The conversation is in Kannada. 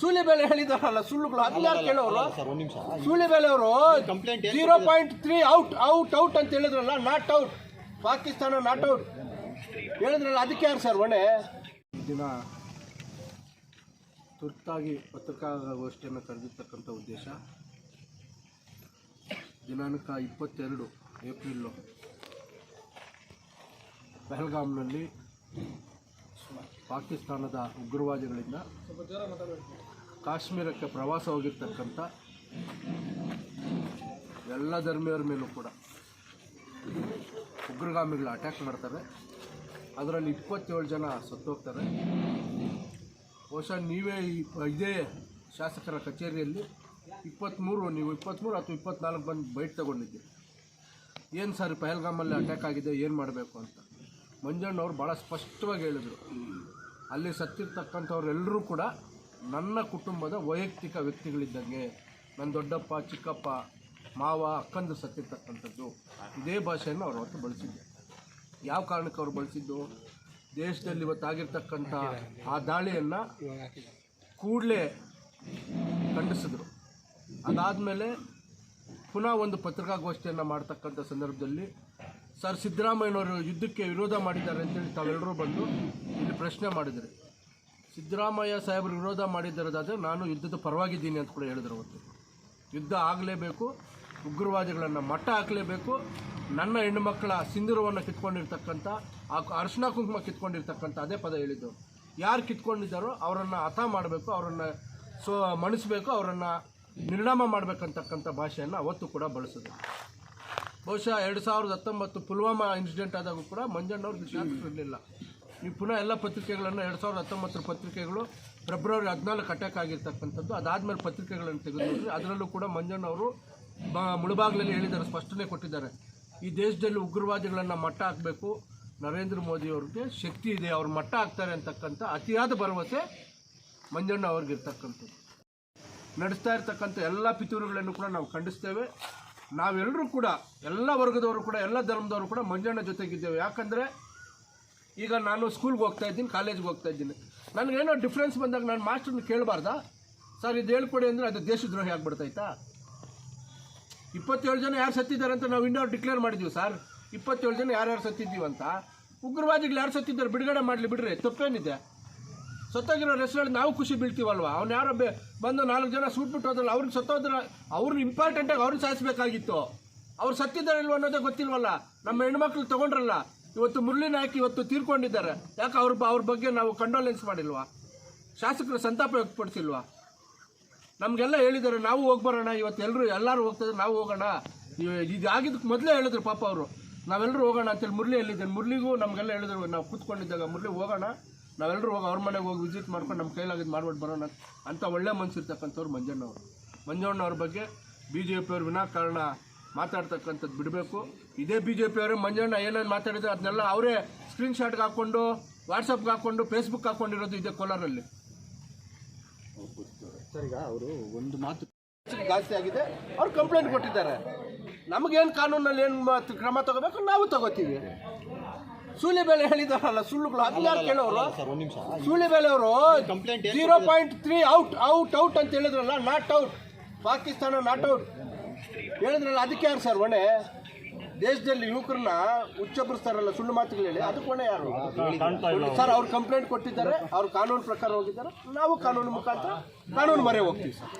ಸೂಲಿಬೆಲೆ ಹೇಳಿದಾರಲ್ಲ ಸುಳ್ಳುಗಳು. ಕೇಳೋರು? ಸರ್ ಒಂದು ನಿಮಿಷ. ಸೂಲಿಬೆಲೆ ಅವರು complaint zero point three out out out ಅಂತ ಹೇಳಿದ್ರಲ್ಲ not out Pakistan not out ಹೇಳಿದ್ರಲ್ಲ ಅದಕ್ಕೆ ಯಾರು ಸರ್ ಹೊಣೆ? ದಿನ ತುರ್ತಾಗಿ ಪತ್ರಿಕಾಗೋಷ್ಠಿಯನ್ನು ಕರೆದಿರ್ತಕ್ಕಂಥ ಉದ್ದೇಶ ದಿನಾಂಕ ಇಪ್ಪತ್ತೆರಡು ಏಪ್ರಿಲ್ಲು ಪಹಲ್ಗಾಮ್ನಲ್ಲಿ ಪಾಕಿಸ್ತಾನದ ಉಗ್ರವಾದಿಗಳಿಂದ ಕಾಶ್ಮೀರಕ್ಕೆ ಪ್ರವಾಸ ಹೋಗಿರ್ತಕ್ಕಂಥ ಎಲ್ಲ ಧರ್ಮೀಯರ ಮೇಲೂ ಕೂಡ ಉಗ್ರಗಾಮಿಗಳು ಅಟ್ಯಾಕ್ ಮಾಡ್ತಾರೆ ಅದರಲ್ಲಿ ಇಪ್ಪತ್ತೇಳು ಜನ ಸತ್ತೋಗ್ತಾರೆ ಬಹುಶಃ ನೀವೇ ಇದೇ ಶಾಸಕರ ಕಚೇರಿಯಲ್ಲಿ ಇಪ್ಪತ್ತ್ಮೂರು ನೀವು ಇಪ್ಪತ್ತ್ಮೂರು ಅಥವಾ ಇಪ್ಪತ್ನಾಲ್ಕು ಬಂದು ಬೈಟ್ ತೊಗೊಂಡಿದ್ದೀರಿ. ಏನು ಸರ್ ಪಹಲ್ಗಾಮಲ್ಲಿ ಅಟ್ಯಾಕ್ ಆಗಿದೆ, ಏನು ಮಾಡಬೇಕು ಅಂತ? ಮಂಜಣ್ಣವ್ರು ಭಾಳ ಸ್ಪಷ್ಟವಾಗಿ ಹೇಳಿದರು. ಅಲ್ಲಿ ಸತ್ತಿರ್ತಕ್ಕಂಥವ್ರೆಲ್ಲರೂ ಕೂಡ ನನ್ನ ಕುಟುಂಬದ ವೈಯಕ್ತಿಕ ವ್ಯಕ್ತಿಗಳಿದ್ದಂಗೆ ನನ್ನ ದೊಡ್ಡಪ್ಪ, ಚಿಕ್ಕಪ್ಪ, ಮಾವ, ಅಕ್ಕಂದು ಸತ್ತಿರ್ತಕ್ಕಂಥದ್ದು. ಇದೇ ಭಾಷೆಯನ್ನು ಅವರು ಅವತ್ತು ಬಳಸಿದ್ದೆ. ಯಾವ ಕಾರಣಕ್ಕೆ ಅವ್ರು ಬಳಸಿದ್ದು? ದೇಶದಲ್ಲಿ ಇವತ್ತಾಗಿರ್ತಕ್ಕಂಥ ಆ ದಾಳಿಯನ್ನು ಕೂಡಲೇ ಖಂಡಿಸಿದ್ರು. ಅದಾದಮೇಲೆ ಪುನಃ ಒಂದು ಪತ್ರಿಕಾಗೋಷ್ಠಿಯನ್ನು ಮಾಡ್ತಕ್ಕಂಥ ಸಂದರ್ಭದಲ್ಲಿ ಸರ್ ಸಿದ್ದರಾಮಯ್ಯನವರು ಯುದ್ಧಕ್ಕೆ ವಿರೋಧ ಮಾಡಿದ್ದಾರೆ ಅಂತೇಳಿ ತಾವೆಲ್ಲರೂ ಬಂದು ಇಲ್ಲಿ ಪ್ರಶ್ನೆ ಮಾಡಿದರೆ. ಸಿದ್ದರಾಮಯ್ಯ ಸಾಹೇಬರು ವಿರೋಧ ಮಾಡಿದ್ದರದಾದರೆ ನಾನು ಯುದ್ಧದ ಪರವಾಗಿದ್ದೀನಿ ಅಂತ ಕೂಡ ಹೇಳಿದ್ರು ಅವತ್ತು. ಯುದ್ಧ ಆಗಲೇಬೇಕು, ಉಗ್ರವಾದಿಗಳನ್ನು ಮಟ್ಟ ಹಾಕಲೇಬೇಕು, ನನ್ನ ಹೆಣ್ಣುಮಕ್ಕಳ ಸಿಂಧೂರವನ್ನು ಕಿತ್ಕೊಂಡಿರ್ತಕ್ಕಂಥ, ಆ ಅರ್ಶಿನ ಕುಂಕುಮ ಕಿತ್ಕೊಂಡಿರ್ತಕ್ಕಂಥ ಅದೇ ಪದ ಹೇಳಿದ್ದು. ಯಾರು ಕಿತ್ಕೊಂಡಿದ್ದಾರೋ ಅವರನ್ನು ಹತ ಮಾಡಬೇಕು, ಅವರನ್ನು ಸೊ ಮಣಿಸ್ಬೇಕು, ಅವರನ್ನು ನಿರ್ಣಾಮ ಮಾಡಬೇಕಂತಕ್ಕಂಥ ಭಾಷೆಯನ್ನು ಅವತ್ತು ಕೂಡ ಬಳಸಿದ್ರು. ಬಹುಶಃ ಎರಡು ಸಾವಿರದ ಹತ್ತೊಂಬತ್ತು ಪುಲ್ವಾಮಾ ಇನ್ಸಿಡೆಂಟ್ ಆದಾಗೂ ಕೂಡ ಮಂಜಣ್ಣವ್ರಿಗೆ ಶಾಸಕರು ಇರಲಿಲ್ಲ. ನೀವು ಪುನಃ ಎಲ್ಲ ಪತ್ರಿಕೆಗಳನ್ನು ಎರಡು ಸಾವಿರದ ಹತ್ತೊಂಬತ್ತರ ಪತ್ರಿಕೆಗಳು ಫೆಬ್ರವರಿ ಹದಿನಾಲ್ಕು ಅಟ್ಯಾಕ್ ಆಗಿರ್ತಕ್ಕಂಥದ್ದು. ಅದಾದಮೇಲೆ ಪತ್ರಿಕೆಗಳನ್ನು ತೆಗೆದು ಅದರಲ್ಲೂ ಕೂಡ ಮಂಜಣ್ಣ ಅವರು ಮುಳುಬಾಗ್ಲಲ್ಲಿ ಹೇಳಿದ್ದಾರೆ, ಸ್ಪಷ್ಟನೆ ಕೊಟ್ಟಿದ್ದಾರೆ. ಈ ದೇಶದಲ್ಲಿ ಉಗ್ರವಾದಿಗಳನ್ನು ಮಟ್ಟ ಹಾಕಬೇಕು. ನರೇಂದ್ರ ಮೋದಿ ಮೋದಿಯವ್ರಿಗೆ ಶಕ್ತಿ ಇದೆ, ಅವ್ರು ಮಟ್ಟ ಹಾಕ್ತಾರೆ ಅಂತಕ್ಕಂಥ ಅತಿಯಾದ ಭರವಸೆ ಮಂಜಣ್ಣ ಅವ್ರಿಗೆ ಇರ್ತಕ್ಕಂಥದ್ದು ನಡೆಸ್ತಾ ಇರ್ತಕ್ಕಂಥ ಎಲ್ಲ ಪಿತೂರುಗಳನ್ನು ಕೂಡ ನಾವು ಖಂಡಿಸ್ತೇವೆ. ನಾವೆಲ್ಲರೂ ಕೂಡ, ಎಲ್ಲ ವರ್ಗದವರು ಕೂಡ, ಎಲ್ಲ ಧರ್ಮದವರು ಕೂಡ ಮಂಜಣ್ಣ ಜೊತೆಗಿದ್ದೇವೆ. ಯಾಕಂದರೆ ಈಗ ನಾನು ಸ್ಕೂಲ್ಗೆ ಹೋಗ್ತಾ ಇದ್ದೀನಿ ಕಾಲೇಜ್ಗೆ ಹೋಗ್ತಾ ಇದ್ದೀನಿ. ನನಗೇನೋ ಡಿಫ್ರೆನ್ಸ್ ಬಂದಾಗ ನಾನು ಮಾಸ್ಟರ್ನ ಕೇಳಬಾರ್ದಾ? ಸರ್, ಇದು ಹೇಳ್ಕೊಡಿ ಅಂದರೆ ಅದು ದೇಶದ್ರೋಹಿ ಆಗ್ಬಿಡ್ತೈತಾ? ಇಪ್ಪತ್ತೇಳು ಜನ ಯಾರು ಸತ್ತಿದ್ದಾರೆ ಅಂತ ನಾವು ಇನ್ನೂ ಡಿಕ್ಲೇರ್ ಮಾಡಿದ್ದೀವಿ ಸರ್. ಇಪ್ಪತ್ತೇಳು ಜನ ಯಾರ್ಯಾರು ಸತ್ತಿದ್ದೀವಿ ಅಂತ. ಉಗ್ರವಾದಿಗಳು ಯಾರು ಸತ್ತಿದ್ದಾರೆ, ಬಿಡುಗಡೆ ಮಾಡಲಿ ಬಿಡ್ರಿ, ತಪ್ಪೇನಿದೆ. ಸತ್ತೋಗಿರೋ ಹೆಸರಲ್ಲಿ ನಾವು ಖುಷಿ ಬೀಳ್ತೀವಲ್ವ? ಅವ್ನು ಯಾರೋ ಬೆ ಬಂದು ನಾಲ್ಕು ಜನ ಸುಟ್ಬಿಟ್ಟು ಹೋದ್ರಲ್ಲ ಅವ್ರಿಗೆ ಸತ್ತೋದ್ರ ಅವ್ರನ್ನ ಇಂಪಾರ್ಟೆಂಟಾಗಿ ಅವ್ರನ್ನ ಸಾಯಿಸ್ಬೇಕಾಗಿತ್ತು. ಅವ್ರು ಸತ್ತಿದ್ದಾರೆ ಇಲ್ವ ಅನ್ನೋದೇ ಗೊತ್ತಿಲ್ವಲ್ಲ? ನಮ್ಮ ಹೆಣ್ಮಕ್ಳು ತಗೊಂಡ್ರಲ್ಲ, ಇವತ್ತು ಮುರಳಿ ನಾಯಕ್ ಇವತ್ತು ತೀರ್ಕೊಂಡಿದ್ದಾರೆ. ಯಾಕೆ ಅವ್ರ ಅವ್ರ ಬಗ್ಗೆ ನಾವು ಕಂಡೋಲೆನ್ಸ್ ಮಾಡಿಲ್ವಾ? ಶಾಸಕರು ಸಂತಾಪ ವ್ಯಕ್ತಪಡಿಸಿಲ್ವ? ನಮಗೆಲ್ಲ ಹೇಳಿದ್ದಾರೆ, ನಾವು ಹೋಗಿ ಬರೋಣ, ಇವತ್ತು ಎಲ್ಲರೂ ಎಲ್ಲರೂ ಹೋಗ್ತಾರೆ ನಾವು ಹೋಗೋಣ. ಇದು ಮೊದಲೇ ಹೇಳಿದ್ರು ಪಾಪ ಅವರು. ನಾವೆಲ್ಲರೂ ಹೋಗೋಣ ಅಂತೇಳಿ ಮುರಳಿ ಎಲ್ಲಿದ್ದೇನೆ? ಮುರಳಿಗೂ ನಮಗೆಲ್ಲ ಹೇಳಿದ್ರು, ನಾವು ಕೂತ್ಕೊಂಡಿದ್ದಾಗ ಮುರಳಿ ಹೋಗೋಣ. ನಾವೆಲ್ಲರೂ ಹೋಗಿ ಅವ್ರ ಮನೆಗೆ ಹೋಗಿ ವಿಸಿಟ್ ಮಾಡ್ಕೊಂಡು ನಮ್ಮ ಕೈಲಾಗಿದ್ದು ಮಾಡ್ಬಿಟ್ಟು ಬರೋಣ ಅಂತ ಒಳ್ಳೆ ಮನ್ಸಿರ್ತಕ್ಕಂಥವ್ರು ಮಂಜಣ್ಣವರು. ಮಂಜಣ್ಣವ್ರ ಬಗ್ಗೆ ಬಿ ಜೆ ಪಿಯವ್ರು ವಿನಾಕಾರಣ ಮಾತಾಡ್ತಕ್ಕಂಥದ್ದು ಬಿಡಬೇಕು. ಇದೇ ಬಿ ಜೆ ಪಿಯವರು ಮಂಜಣ್ಣ ಏನೇನು ಮಾತಾಡಿದ್ರು ಅದನ್ನೆಲ್ಲ ಅವರೇ ಸ್ಕ್ರೀನ್ ಶಾಟ್ಗೆ ಹಾಕ್ಕೊಂಡು ವಾಟ್ಸಪ್ಗೆ ಹಾಕ್ಕೊಂಡು ಫೇಸ್ಬುಕ್ ಹಾಕ್ಕೊಂಡಿರೋದು ಇದೆ ಕೋಲಾರಲ್ಲಿ. ಸರಿಗ ಅವರು ಒಂದು ಮಾತು ಜಾಸ್ತಿ ಆಗಿದೆ. ಅವ್ರು ಕಂಪ್ಲೇಂಟ್ ಕೊಟ್ಟಿದ್ದಾರೆ. ನಮಗೇನು ಕಾನೂನಲ್ಲಿ ಏನು ಕ್ರಮ ತಗೋಬೇಕು? ನಾವು ತಗೋತೀವಿ. ಸೂಲಿಬೆಲೆ ಹೇಳಿದಾರಲ್ಲ ಸುಳ್ಳುಗಳು ಹದಿನಾರು ಕೇಳೋರು. ಸೂಲಿಬೆಲೆ ಅವರು zero point three out out out ಅಂತ ಹೇಳಿದ್ರಲ್ಲ not out Pakistan not out ಹೇಳಿದ್ರಲ್ಲ ಅದಕ್ಕೆ ಯಾರು ಸರ್ ಒಣೆ ದೇಶದಲ್ಲಿ ಯುವಕರನ್ನ ಉಚ್ಚಬರಿಸ್ತಾರಲ್ಲ ಸುಳ್ಳು ಮಾತುಗಳು ಹೇಳಿ ಅದಕ್ಕೆ ಹೊಣೆ ಯಾರು? ಸರ್ ಅವ್ರು. ಕಂಪ್ಲೇಂಟ್ ಕೊಟ್ಟಿದ್ದಾರೆ ಅವ್ರು ಕಾನೂನು ಪ್ರಕಾರ ಹೋಗಿದ್ದಾರೆ. ನಾವು ಕಾನೂನು ಮುಖಾಂತರ ಕಾನೂನು ಮರೆ ಹೋಗ್ತೀವಿ ಸರ್.